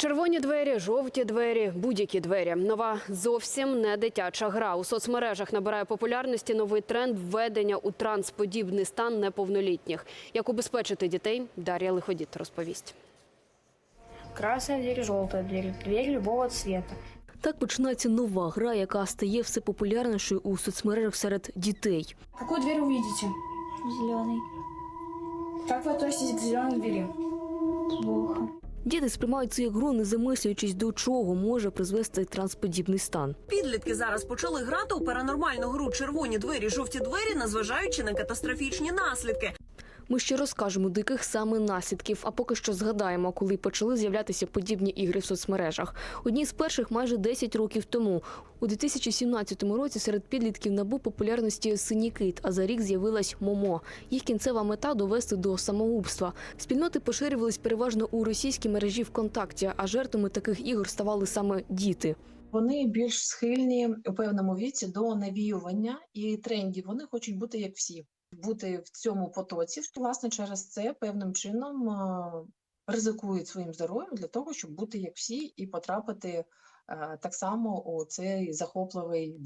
Червоні двері, жовті двері, будь-які двері. Нова зовсім не дитяча гра. У соцмережах набирає популярності новий тренд введення у трансподібний стан неповнолітніх. Як убезпечити дітей, Дар'я Лиходіт розповість. Красная дверь, желтая дверь, дверь любого цвета. Так починається нова гра, яка стає все популярнішою у соцмережах серед дітей. Какую дверь увидите? Зеленый. Как вы относитесь к зеленой двери? Діти сприймають цю гру, не замислюючись, до чого може призвести трансподібний стан. Підлітки зараз почали грати у паранормальну гру червоні двері, жовті двері, незважаючи на катастрофічні наслідки. Ми ще розкажемо, до яких саме наслідків, а поки що згадаємо, коли почали з'являтися подібні ігри в соцмережах. Одні з перших майже 10 років тому. У 2017 році серед підлітків набув популярності синій кит, а за рік з'явилась Момо. Їх кінцева мета довести до самогубства. Спільноти поширювались переважно у російській мережі ВКонтакті, а жертвами таких ігор ставали саме діти. Вони більш схильні у певному віці до навіювання і трендів. Вони хочуть бути як всі, бути в цьому потоці. Власне, через це певним чином е, ризикують своїм здоров'ям для того, щоб бути як всі і потрапити е, так само у цей захопливий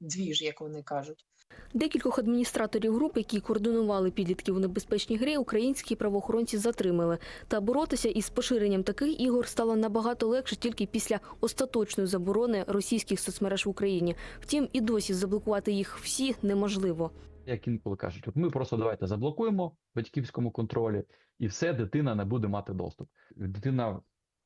двіж, як вони кажуть. Декількох адміністраторів груп, які координували підлітків у небезпечній грі, українські правоохоронці затримали. Та боротися із поширенням таких ігор стало набагато легше тільки після остаточної заборони російських соцмереж в Україні. Втім, і досі заблокувати їх всі неможливо. Як інколи кажуть, от ми просто давайте заблокуємо батьківському контролі, і все, дитина не буде мати доступ. Дитина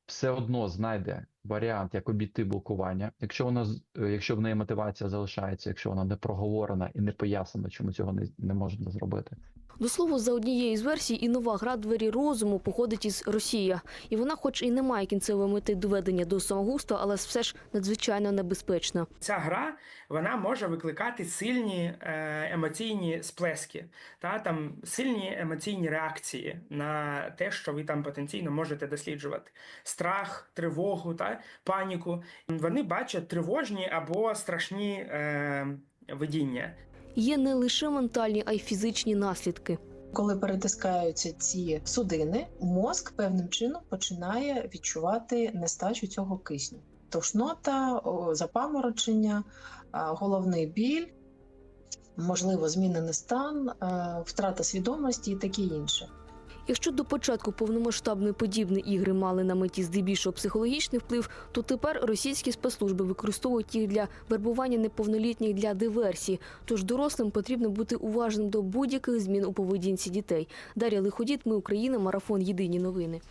все одно знайде варіант, як обійти блокування. Якщо вона з- е, якщо в неї мотивація залишається, якщо вона не проговорена і не пояснена, чому цього не, не можна зробити. До слова, за однією з версій, і нова гра двері розуму походить із Росії. І вона, хоч і не має кінцевої мети доведення до самогубства, але все ж надзвичайно небезпечна. Ця гра вона може викликати сильні е, емоційні сплески, та там сильні емоційні реакції на те, що ви там потенційно можете досліджувати: страх, тривогу та паніку. Вони бачать тривожні або страшні е, видіння. Є не лише ментальні, а й фізичні наслідки. Коли перетискаються ці судини, мозк певним чином починає відчувати нестачу цього кисню. Тошнота, запаморочення, головний біль, можливо, змінений стан, втрата свідомості і таке інше. Якщо до початку повномасштабної подібні ігри мали на меті здебільшого психологічний вплив, то тепер російські спецслужби використовують їх для вербування неповнолітніх для диверсії. Тож дорослим потрібно бути уважним до будь-яких змін у поведінці дітей. Дар'я Лиходіт, ми Україна, марафон Єдині новини.